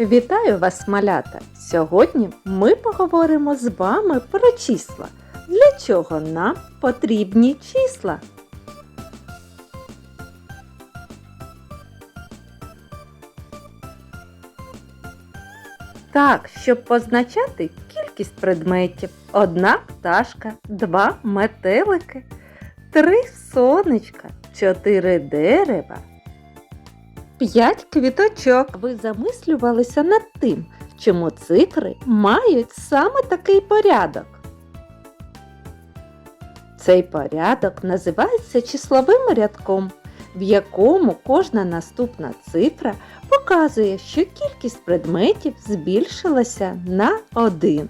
Вітаю вас, малята! Сьогодні ми поговоримо з вами про числа. Для чого нам потрібні числа? Так, щоб позначати кількість предметів. Одна пташка, два метелики, три сонечка, чотири дерева, п'ять квіточок. Ви замислювалися над тим, чому цифри мають саме такий порядок. Цей порядок називається числовим рядком, в якому кожна наступна цифра показує, що кількість предметів збільшилася на 1.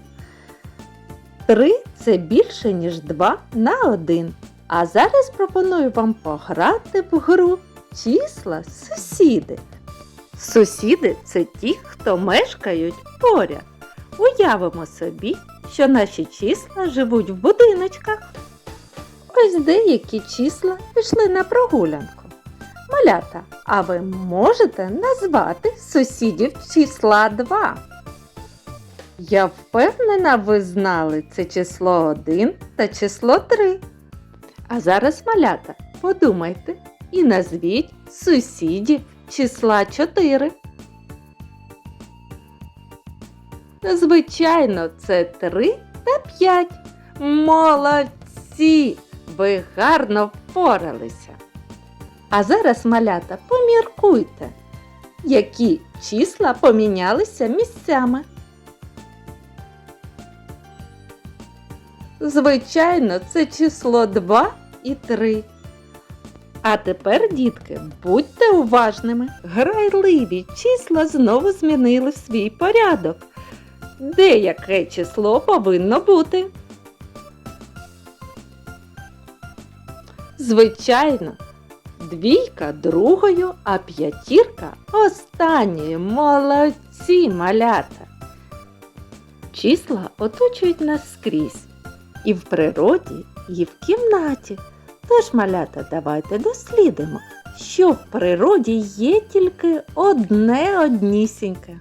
3 це більше, ніж 2 на 1. А зараз пропоную вам пограти в гру числа сусіди. Сусіди це ті, хто мешкають поряд. Уявимо собі, що наші числа живуть в будиночках. Ось деякі числа пішли на прогулянку. Малята, а ви можете назвати сусідів числа 2? Я впевнена, ви знали це число 1 та число 3. А зараз, малята, подумайте і назвіть сусідів числа 4. Звичайно, це 3 та 5. Молодці! Ви гарно впоралися. А зараз, малята, поміркуйте, які числа помінялися місцями. Звичайно, це число 2 і 3. А тепер, дітки, будьте уважними. Грайливі числа знову змінили свій порядок. Де яке число повинно бути? Звичайно, двійка другою, а п'ятірка останньою. Молодці малята. Числа оточують нас скрізь і в природі, і в кімнаті. Тож, малята, давайте дослідимо, що в природі є тільки одне однісіньке.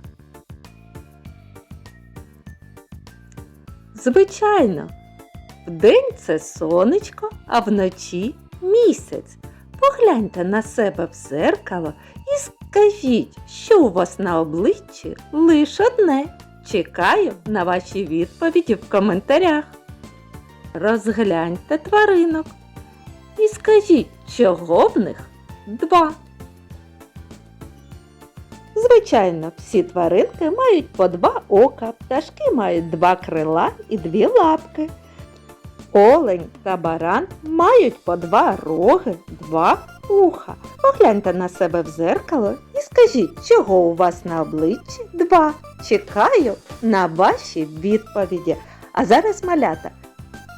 Звичайно, вдень це сонечко, а вночі місяць. Погляньте на себе в зеркало і скажіть, що у вас на обличчі лише одне. Чекаю на ваші відповіді в коментарях. Розгляньте тваринок і скажіть, чого в них два. Звичайно, всі тваринки мають по два ока, пташки мають два крила і дві лапки. Олень та баран мають по два роги, два уха. Погляньте на себе в зеркало і скажіть, чого у вас на обличчі два. Чекаю на ваші відповіді. А зараз малята.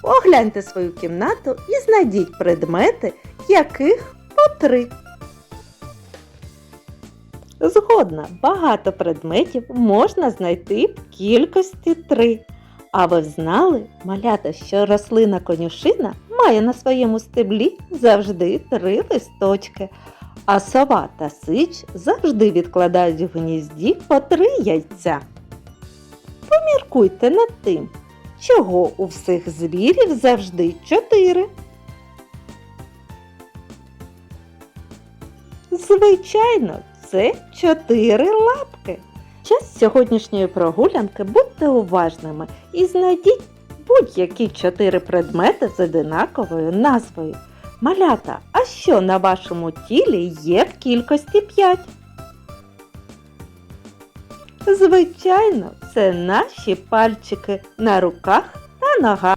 Огляньте свою кімнату і знайдіть предмети, яких по три. Згодна, багато предметів можна знайти в кількості три. А ви знали, малята, що рослина конюшина має на своєму стеблі завжди три листочки, а сова та сич завжди відкладають в гнізді по три яйця. Поміркуйте над тим, чого у всіх звірів завжди чотири. Звичайно, це чотири лапки. Час сьогоднішньої прогулянки будьте уважними і знайдіть будь-які чотири предмети з одинаковою назвою. Малята, а що на вашому тілі є в кількості 5? Звичайно, це наші пальчики на руках та ногах.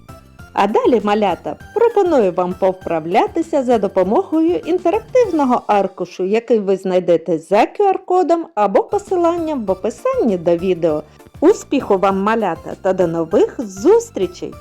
А далі, малята, пропоную вам повправлятися за допомогою інтерактивного аркушу, який ви знайдете за QR-кодом або посиланням в описанні до відео. Успіху вам, малята, та до нових зустрічей!